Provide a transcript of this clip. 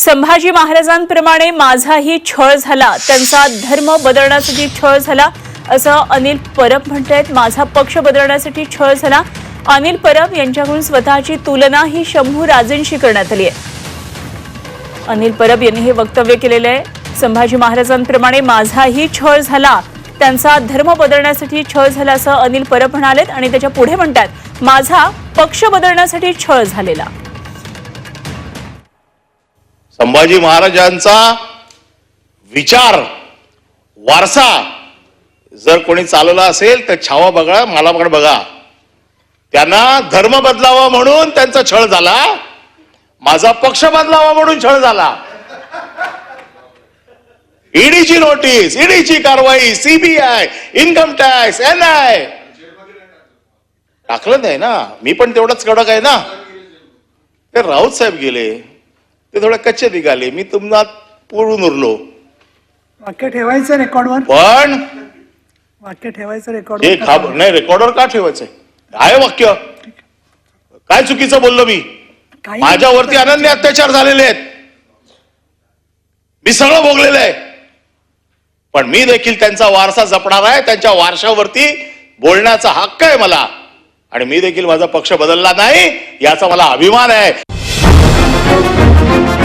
संभाजी महाराजांप्रमाणे माझाही छळ झाला त्यांचा धर्म बदलण्यासाठी छळ झाला असं अनिल परब म्हणतायत. माझा पक्ष बदलण्यासाठी छळ झाला. अनिल परब यांच्याकडून स्वतःची तुलना ही शंभू राजेंशी करण्यात आली आहे. अनिल परब यांनी हे वक्तव्य केलेलं आहे. संभाजी महाराजांप्रमाणे माझाही छळ झाला. त्यांचा धर्म बदलण्यासाठी छळ झाला असं अनिल परब म्हणालेत आणि त्याच्या पुढे म्हणतात माझा पक्ष बदलण्यासाठी छळ झालेला. संभाजी महाराजांचा विचार वारसा जर कोणी चालवला असेल तर छावा बघा मला बघा. त्यांना धर्म बदलावा म्हणून त्यांचा छळ झाला. माझा पक्ष बदलावा म्हणून छळ झाला. ईडीची नोटीस ईडीची कारवाई CBI income tax N I टाकलं नाही ना? मी पण तेवढंच कडक आहे ना? ते राऊत साहेब गेले. ते थोडे कच्चे निघाले. मी तुम्हाला पुरून उरलो. वाक्य ठेवायचं रेकॉर्डवर? पण वाक्य ठेवायचं ते रेकॉर्डवर खाब नाही रेकॉर्डवर का ठेवायचंय? आहे वाक्य. काय चुकीचं बोललो मी? काही माझ्यावरती अनन्य अत्याचार झालेले आहेत. मी सगळं भोगलेलं आहे. पण मी देखील त्यांचा वारसा जपणार आहे. त्यांच्या वारशावरती बोलण्याचा हक्क आहे मला. आणि मी देखील माझा पक्ष बदलला नाही याचा मला अभिमान आहे. Thank you.